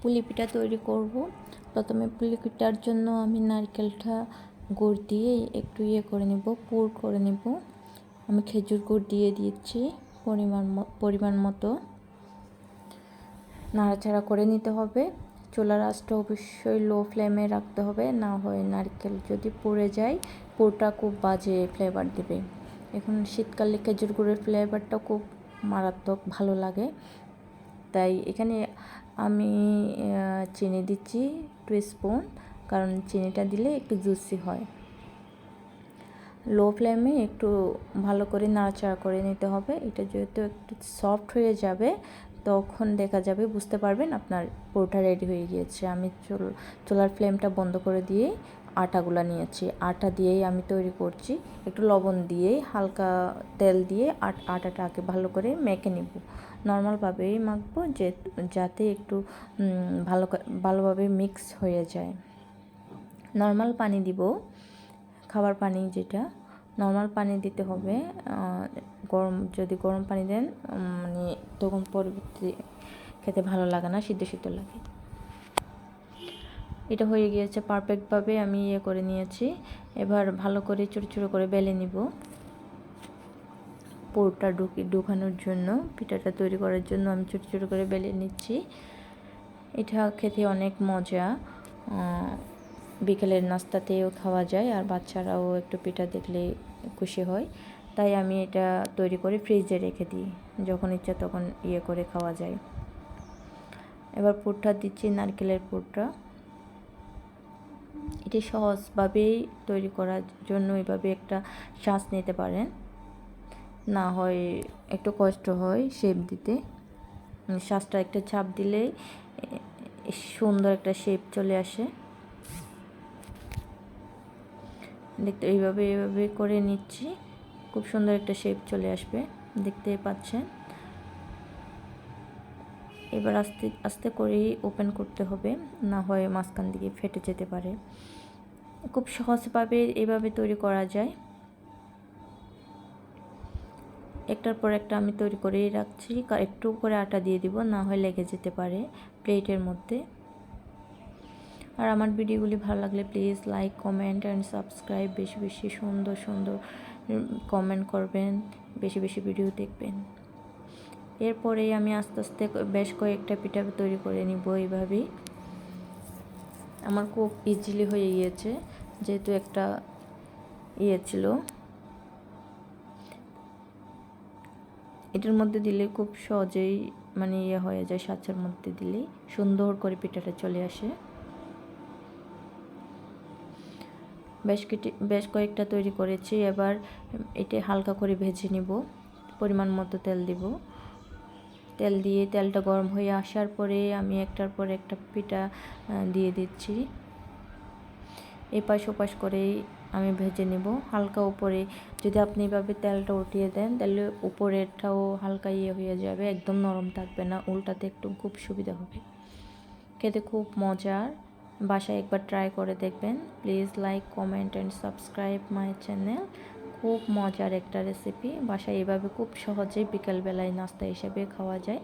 পুলি পিঠা তৈরি করব। প্রথমে পুলি পিঠার জন্য আমি নারকেলটা গুড় দিয়ে একটু ইয়ে করে নেব, পুর করে নেব। আমি খেজুর গুড় দিয়ে দিচ্ছি পরিমাণ পরিমাণ মতো। নাড়াচাড়া করে নিতে হবে। চুলার আঁচটা অবশ্যই লো ফ্লেমে রাখতে হবে, না হয় নারকেল যদি পুড়ে যায়, পুরটা খুব বাজে ফ্লেভার দেবে। এখন শীতকালে খেজুর গুড়ের ফ্লেভারটা খুব মারাত্মক ভালো লাগে। তাই এখানে আমি চিনি দিচ্ছি টু স্পুন কারণ চিনিটা দিলে একটু জুসি হয়। লো ফ্লেমে একটু ভালো করে নাড়াচাড়া করে নিতে হবে। এটা যেহেতু একটু সফট হয়ে যাবে তখন দেখা যাবে, বুঝতে পারবেন আপনার পুরোটা রেডি হয়ে গিয়েছে। আমি চুল, চুলার ফ্লেমটা বন্ধ করে দিয়ে আটাগুলা নিয়েছি। আটা দিয়েই আমি তৈরি করছি। একটু লবণ দিয়েই হালকা তেল দিয়ে আটাটা আগে ভালো করে মেখে নিব। নর্মালভাবেই মাখবো যে, যাতে একটু ভালো ভালোভাবে মিক্স হয়ে যায়। নর্মাল পানি দিব, খাবার পানি যেটা। নর্মাল পানি দিতে হবে গরম, যদি গরম পানি দেন মানে তখন পরবর্তী খেতে ভালো লাগে না, সিদ্ধ সিদ্ধ লাগে। এটা হয়ে গিয়েছে পারফেক্টভাবে আমি ইয়ে করে নিয়েছি। এবার ভালো করে ছোটো ছোটো করে বেলে নিব। পোরটা ঢুকি ঢুকানোর জন্য, পিঠাটা তৈরি করার জন্য আমি ছোটো ছোটো করে বেলে নিচ্ছি। এটা খেতে অনেক মজা। বিকেলের নাস্তাতেও খাওয়া যায় আর বাচ্চারাও একটু পিঠা দেখলে খুশি হয়। তাই আমি এটা তৈরি করে ফ্রিজে রেখে দিই, যখন ইচ্ছা তখন ইয়ে করে খাওয়া যায়। এবার পুরটা দিচ্ছি, নারকেলের পুরটা। এটি সহজভাবেই তৈরি করার জন্য এভাবে একটা শ্বাস নিতে পারেন। না হয় একটু কষ্ট হয় শেপ দিতে। শ্বাসটা একটা চাপ দিলেই সুন্দর একটা শেপ চলে আসে। দেখতে এইভাবে এইভাবে করে নিচ্ছি। খুব সুন্দর একটা শেপ চলে আসবে দেখতেই পাচ্ছেন। এবার আস্তে আস্তে করেই ওপেন করতে হবে, না হয় মাঝখান দিকে ফেটে যেতে পারে। খুব সহজভাবে এভাবে তৈরি করা যায়। একটার পর একটা আমি তৈরি করেই রাখছি একটু করে আটা দিয়ে দিব, না হয় লেগে যেতে পারে প্লেটের মধ্যে। আর আমার ভিডিওগুলি ভালো লাগলে please like, comment and subscribe বেশি বেশি সুন্দর সুন্দর কমেন্ট করবেন, বেশি বেশি ভিডিও দেখবেন। এরপরেই আমি আস্তে আস্তে বেশ কয়েকটা পিঠা তৈরি করে নিব এইভাবেই। আমার খুব ইজিলি হয়ে গিয়েছে, যেহেতু একটা ইয়ে ছিল। এটার মধ্যে দিলে খুব সহজেই মানে ইয়ে হয়ে যায় সাঁচার মধ্যে দিলেই সুন্দর করে পিঠাটা চলে আসে। বেশ কেটে বেশ কয়েকটা তৈরি করেছি। এবার এটা হালকা করে ভেজে নিব। পরিমাণ মতো তেল দিব। তেল দিয়ে তেলটা গরম হয়ে আসার পরে আমি একটার পর একটা পিঠা দিয়ে দিচ্ছি। এপাশ ওপাশ করেই আমি ভেজে নেব। হালকা উপরে যদি আপনি এভাবে তেলটা উঠিয়ে দেন, তাহলে উপরেরটাও হালকা ইয়ে হয়ে যাবে, একদম নরম থাকবে না। উল্টাতে একটু খুব সুবিধা হবে। খেতে খুব মজার। বাসায় একবার ট্রাই করে দেখবেন। Please like comment and subscribe my channel খুব মজার একটা রেসিপি বাসায় এভাবে খুব সহজেই বিকালবেলায় নাস্তা হিসেবে খাওয়া যায়।